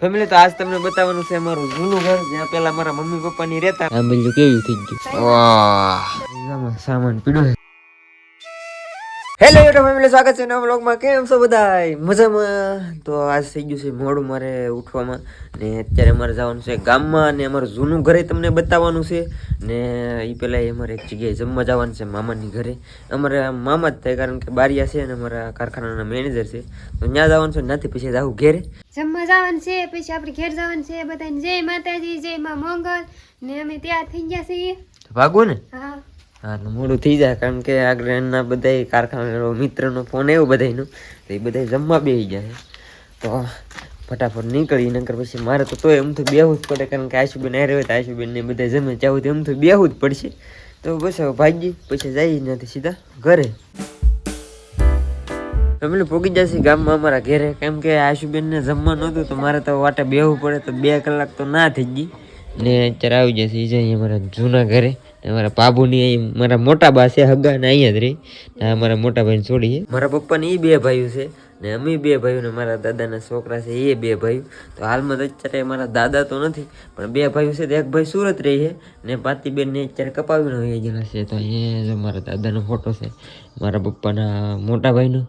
Family તો આજ તમને બતાવવાનું છે અમારું જૂનું ઘર જ્યાં પેલા મારા મમ્મી પપ્પા ની રહેતા. આ બીજું કેવું થઈ ગયું? સામાન પીડો હેલો યુટ્યુબ ફેમિલી સ્વાગત છે નવા બ્લોગમાં કેમ છો બધા મજામાં? તો આજ થઈ ગયું છે મોડું મારે ઉઠવામાં. ને અત્યારે મારે જવાનું છે ગામમાં અને અમારું જૂનું ઘરે તમને બતાવવાનું છે. ને એ પહેલાં અમારે એક જગ્યાએ જમવા જવાનું છે મામાની ઘરે. અમારે મામા જ થાય કારણ કે બારિયા છે અને અમારા કારખાનાના મેનેજર છે. તો ત્યાં જવાનું છે નથી પછી જાવું ઘેરે. જમવા જવાનું છે પછી આપણે ઘેર જવાનું છે. બધાને જય માતાજી જય માં મંગલ. ને અમે ત્યાં થઈ ગયા છીએ. ભાગો ને? હા. હા મોડું થઈ જાય, કારણ કે આગળ એના બધા કારખાના મિત્રનો ફોન એવો બધાનો તો એ બધા જમવા બેસી જાય. તો ફટાફટ નીકળી, નકર પછી મારે તો તોય એમ તો બેહવું જ પડે, કારણ કે આશુબેન હારે હોય તો આશુબેન ને બધા જમે ચાવું તો એમ તો બેહવું જ પડશે. તો બસ ભાગી, પછી જઈ નથી સીધા ઘરે. ફેમિલી પોગી જશે ગામમાં અમારા ઘેરે, કેમ કે આશુબેન ને જમવા નહોતું, તો મારે તો વાટે બેહવું પડે, તો બે કલાક તો ના થઈ ગઈ. ને અત્યારે આવી જશે એ જઈએ અમારા જૂના ઘરે. મારા બાબુની અહીં મારા મોટા બા છે હગાને અહીંયા જ રહી. મારા મોટા ભાઈને છોડીએ મારા પપ્પાની એ બે ભાઈઓ છે ને અમે બે ભાઈઓ ને મારા દાદાના છોકરા છે એ બે ભાઈઓ. તો હાલમાં તો અત્યારે મારા દાદા તો નથી, પણ બે ભાઈઓ છે તો એક ભાઈ સુરત રહી છે ને પાતી બેનને અત્યારે કપાવીને હોય ગયેલા છે. તો અહીંયા જો મારા દાદાનો ફોટો છે, મારા પપ્પાના મોટા ભાઈનો.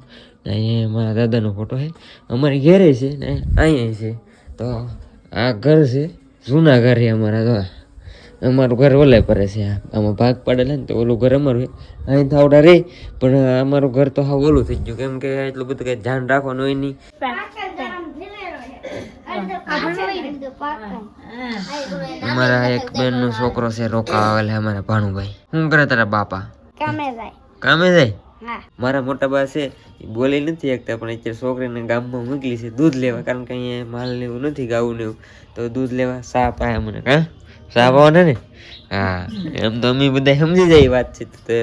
ને અહીંયા મારા દાદાનો ફોટો છે. અમારી ઘેરે છે ને અહીંયા છે. તો આ ઘર છે, જૂના ઘર છે અમારા તો અમારું ઘર ઓલે પરે છે. આમાં ભાગ પાડેલા ને તો ઓલું ઘર અમારું અહીં થાવડા રે પણ અમારું ઘર તો હા ઓલું થઈ ગયું. કેમ કે એટલું બધું કઈ ધ્યાન રાખવાનું હોય નહીં. અમારા એક બેન નો છોકરો છે રોકા આવેલ છે અમારા ભાણુભાઈ. શું કરે તારા બાપા? કામે જાય કામે જાય મારા મોટા બા છે બોલી નથી શકતા પણ અત્યારે છોકરીને ગામમાં મોકલી છે દૂધ લેવા. કારણ કે અહીંયા માલ ને એવું નથી ગાવું ને એવું. તો દૂધ લેવા સાપ આયા મને કા સા પાવાના ને. હા, એમ તો અમે બધા સમજી જાય વાત છે તો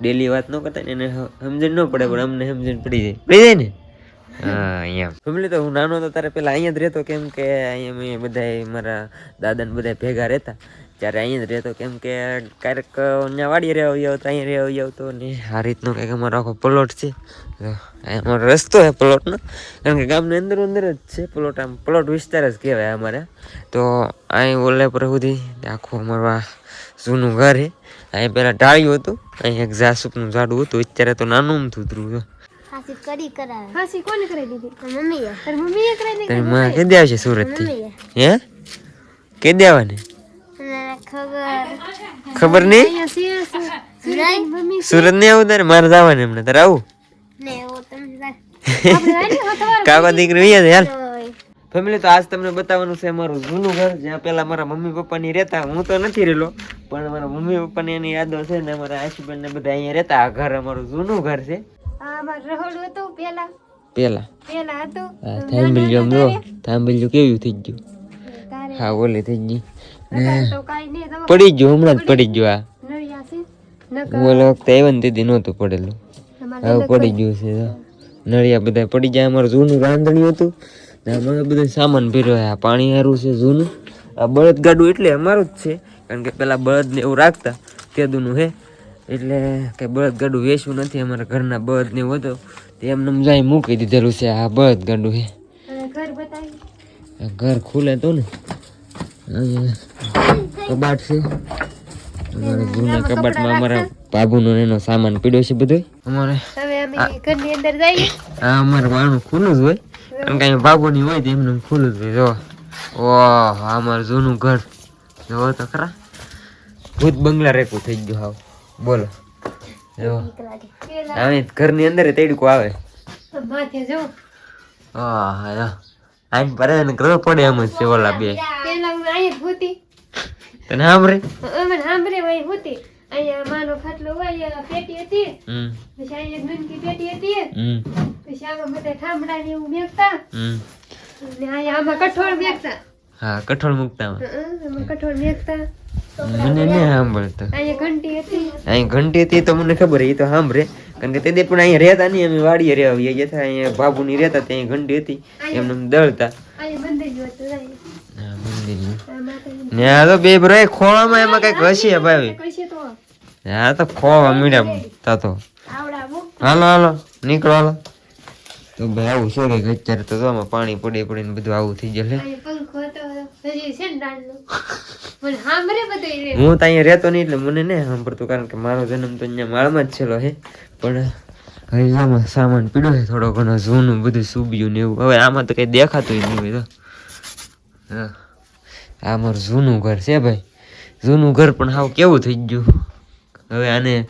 ડેલી વાત ન કરતા ને એને સમજણ ન પડે, પણ અમને સમજણ પડી જાય. પડી જાય ને? અહીંયા ફેમિલી તો હું નાનો હતો, ત્યારે પેલા અહીંયા જ રહેતો, કેમ કે અહીંયા મેં બધા મારા દાદા ને બધા ભેગા રહેતા. ત્યારે અહીંયા જ રહેતો કેમ કે ક્યારેક અહીંયા વાડીએ રહેવા આવ્યો તો અહીંયા રહેવા આવ્યો તો ને આ રીતનો કંઈક અમારો આખો પ્લોટ છે. અમારો રસ્તો છે પ્લોટનો કારણ કે ગામની અંદર અંદર જ છે પ્લોટ આમ. પ્લોટ વિસ્તાર જ કહેવાય અમારે. તો અહીં ઓલે સુધી આખું અમારું આ જૂનું ઘર છે. અહીં પહેલાં ઢાળ્યું હતું. અહીં એક જાસૂપનું ઝાડું હતું. અત્યારે તો નાનું અમથું ઉતરું છે. હાસી કરી કરાવે. હાસી કોને કરાવી દીધી? મમ્મીએ. મમ્મીએ કરાવી તારી માં કે દે આવશે સુરતથી. થી હે? કે આવવાની ખબર નહીં સુરત નહીં આવું તારે? મારે જવાનું એમને. તારે આવું? કાકા દીકરી અહીંયા ફેમિલી, તો આજ તમને બતાવવાનું છે અમારું જૂનું ઘર, જ્યાં પેલા મારા મમ્મી પપ્પાની રહેતા. હું તો નથી રહેલો, પણ મારા મમ્મી પપ્પાની એની યાદો છે ને મારા આશુબેન ને બધા અહીંયા રહેતા. આ ઘર અમારું જૂનું ઘર છે. પેલા પેલા થાંભલ જો થાંભલ જો કેવું થઈ ગયું? હા બોલી થઈ ગઈ. તો પડી ગયો હમણાં જ પડી ગયો આ. છે વખતે આવ્યા ને તેથી નહોતું પડેલું. હવે પડી ગયું છે નળિયા બધા પડી જાય અમારું જૂનું રાંધણિયું હતું. ને આમાં બધું સામાન ભર્યો આ પાણી સારું છે જૂનું આ બળદ ગાડું એટલે અમારું જ છે કારણ કે પેલા બળદ ને એવું રાખતા તેદુનું હે. એટલે કે બળદ ગાડું વેચવું નથી અમારા ઘરના બળદ ને એવું હતું. તે એમને જાય મૂકી દીધેલું છે આ બળદ ગાડું હે. ઘર ઘર ખુલે તો ને. કબાટ છે અમારા જૂના કબાટમાં અમારા બાબુનો એનો સામાન પીડ્યો છે બધો અમારે ઘરની અંદર જઈએ. આ અમારે વાણું ખુલ્લું જ હોય. કારણ કે અહીંયા બાબુની હોય તો એમને ખુલ્લું જ હોય જો. ઓહ અમારું જૂનું ઘર. જોવો તો ખરા. ભૂત બંગલા રેકું થઈ ગયું હાવ. બોલો. જો. હવે ઘરની અંદર તેડકો આવે. માથે જો. હા હા. આઈને પરે ને ઘર પડે એમ જ છે ઓલા બે. પેલા હું અહીંયા જ હોતી. તને સાંભળે? મને સાંભળે અહીં હોતી. અહીંયા માનો ખાટલો હોય પેટી હતી. પછી અહીંયા નનકી પેટી હતી. પછી આમાં બધા ઠામડા ને એવું મેકતા. ને અહીંયા આમાં કઠોળ મેકતા. હા કઠોળ મૂકતા આમાં. કઠોળ મેકતા. મને ને સાંભળતો અહીંયા ઘંટી હતી. અહીં ઘંટી હતી તો મને ખબર એ તો સાંભળે. કારણ કે તે દે પણ અહીંયા રહેતા નહીં અમે વાડીએ રહેવા ગયા જતા અહીંયા બાબુની રહેતા ત્યાં ઘંટી હતી. એમને એમ દળતા. અહીંયા બંધાઈ હતું અહીંયા. હા, મંદિરની. આ માતાજી ને આ તો બે ભરાય ખોળામાં એમાં કંઈક હશે ભાઈ. તો હા તો ખોવા થતો. તો હાલો હાલો નીકળો હાલો. તો ભાઈ આવું શું કે અત્યારે તો તો આમાં પાણી પડી પડીને બધું આવું થઈ રે હું તો અહીંયા રહેતો નહીં એટલે મને નહીં સાંભળતું કારણ કે મારો જન્મ તો અહીંયા માળમાં જ છેલ્લો હે પણ હવે આમાં સામાન પીડો છે થોડો ઘણો જૂનું બધું સૂબ્યું ને એવું. હવે આમાં તો કંઈ દેખાતું નહીં હોય તો હા. આ મારું જૂનું ઘર છે ભાઈ. જૂનું ઘર પણ હાવ કેવું થઈ ગયું. હવે આને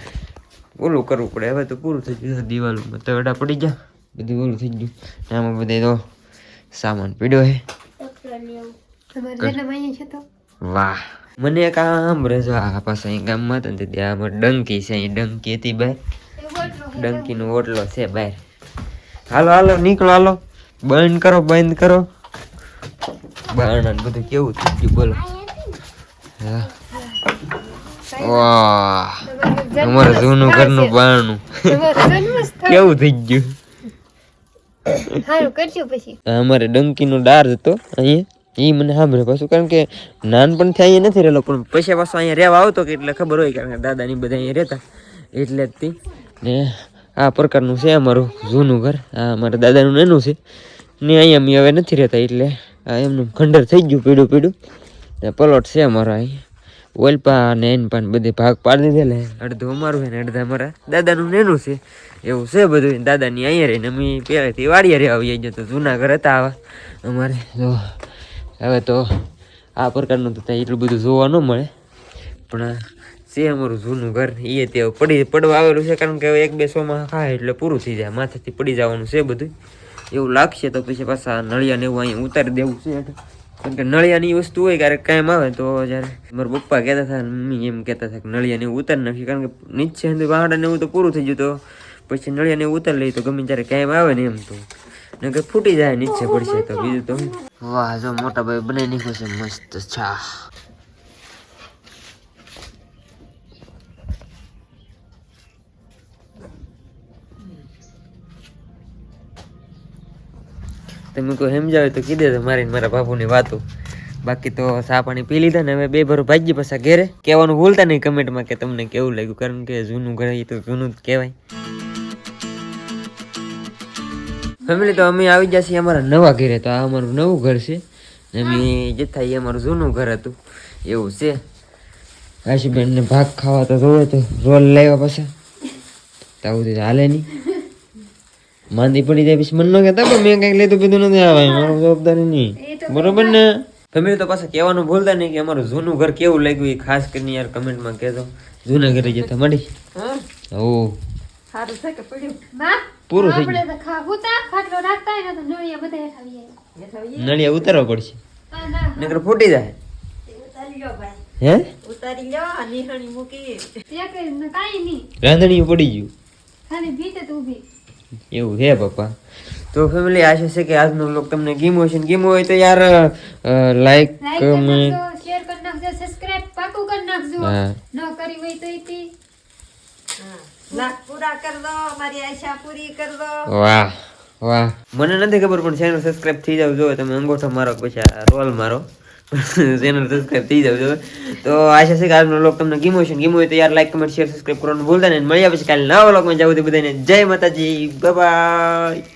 ઓલું કરવું પડે. હવે તો પૂરું થઈ ગયું દિવાલમાં તવેડા પડી ગયા. બધું ઓલું થઈ ગયું. આમાં બધે તો સામાન પીડ્યો તો વાહ. મને એક આમ રજો આ પાસે અહીં ગામમાં હતા ને ત્યાં અમારે ડંકી છે અહીં. ડંકી હતી છે. ડંકીનો ઓટલો છે બહાર હાલો હાલો, નીકળો, હાલો. બંધ કરો બંધ કરો. બારણા ને બધું કેવું થઈ ગયું બોલો. હા. વાહ. અમારું જૂનું ઘરનું. બારણું. કેવું થઈ ગયું? અમારે ડંકીનો ડાર હતો અહીંયા. એ મને સાંભળે પાછું કારણ કે નાનપણથી અહીંયા નથી રહેલો પણ પછી પાછો અહીંયા રહેવા આવતો કે એટલે ખબર હોય કારણ કે દાદાની બધા અહીંયા રહેતા. એટલે જ ને આ પ્રકારનું છે અમારું જૂનું ઘર. આ અમારા દાદાનું નાનું છે. ને અહીંયા અમે હવે નથી રહેતા એટલે આ એમનું ખંડર થઈ ગયું, પીડું પીડું. ને પલોટ છે અમારો અહીં. ઓલપા ને એન પાન બધે ભાગ પાડી દીધેલા અડધું અમારું છે ને અડધા અમારા. દાદાનું નેનું છે. એવું છે બધું. દાદાની અહીંયા રહીને અમે પહેલેથી વાડીએ રહેવા આવીએ તો જૂના ઘર હતા આવા. અમારે તો હવે તો આ પ્રકારનું તો ત્યાં એટલું બધું જોવા ન મળે. પણ છે અમારું જૂનું ઘર. એ તે પડી, પડવા આવેલું છે. કારણ કે એક બે સોમાં ખાય એટલે પૂરું થઈ જાય. માથેથી પડી જવાનું છે બધું એવું લાગશે તો પછી પાછા નળિયા ને એવું અહીંયા ઉતારી દેવું છે કારણ કે નળિયાની વસ્તુ હોય ક્યારેક કાયમ આવે તો જ્યારે મારા પપ્પા કહેતા હતા મમ્મી એમ કહેતા હતા કે નળિયાને ઉતાર નાખી કારણ કે નીચે સુધી વાહડા ને એવું તો પૂરું થઈ ગયું તો પછી નળિયાને એવું ઉતારી લઈએ તો ગમે ત્યારે કાયમ આવે ને એમ તો. નકર ફૂટી જાય, નીચે પડશે તો બીજું તો. વાહ, જો મોટા ભાઈ બનાવી નાખ્યો છે, મસ્ત ચા તમે કોઈ સમજાવે તો કીધે તો મારી મારા બાપુની વાતો. બાકી તો ચા પાણી પી લીધા ને હવે બે ભરો ભાજી પાછા ઘેરે. કહેવાનું ભૂલતા નહીં કમેન્ટમાં કે તમને કેવું લાગ્યું, કારણ કે જૂનું ઘર તો જૂનું જ કહેવાય. ફેમિલી તો અમે આવી ગયા છીએ અમારા નવા ઘરે, તો આ અમારું નવું ઘર છે. અમે જથા એ અમારું જૂનું ઘર હતું. એવું છે. આશુબેનને ભાગ ખાવા તો જોવે તો રોલ લાવ્યા પાછા. તો આવું હાલે નહીં. માંદી પડી જાય પછી મન ન કહેતા પણ મેં કંઈક લેતું પીધું નથી આવે મારું જવાબદારી નહીં. બરોબર ને? ફેમિલી તો પાછા કહેવાનું ભૂલતા નહીં કે અમારું જૂનું ઘર કેવું લાગ્યું એ ખાસ કરીને યાર કમેન્ટમાં કહેજો. જૂના ઘરે જતા મળી ઓ પૂરું થઈ આપણે તો ખા હુતા ખાટલો રાખતા હોય ને તો નળિયા બધા ગયું નળિયા ઉતારવા પડશે. નકર ફૂટી જાય. હે? ઉતારી લો નિહણી મૂકી. કઈ ન- નહીં. રાંધણી પડી ગયું. ખાલી ભીતે તો ઊભી. એવું છે પપ્પા. તો ફેમિલી આશા છે કે આજનો બ્લોગ તમને ગીમો છે ગીમો હોય તો યાર લાઈક કમેન્ટ શેર કરી નાખજો સબસ્ક્રાઇબ પાકું કરી નાખજો. હા. ન કરી હોય તો ઈતી પૂરા કર દો મારી આશા પૂરી કર દો. વાહ વાહ. મને નથી ખબર પણ ચેનલ સબસ્ક્રાઇબ થઈ જાવ જો તમે અંગોઠો મારો પછી આ રોલ મારો. ચેનલ સબસ્ક્રાઈબ થઈ જાવ તો આશા છે કે આજનો વ્લોગ તમને ગીમો છે ગીમો હોય તો યાર લાઈક કમેન્ટ શેર સબસ્ક્રાઈબ કરવાનું ભૂલતા નહીં. મળ્યા પછી કાલે નવા વ્લોગમાં જાવ તો બધાને જય માતાજી. બાય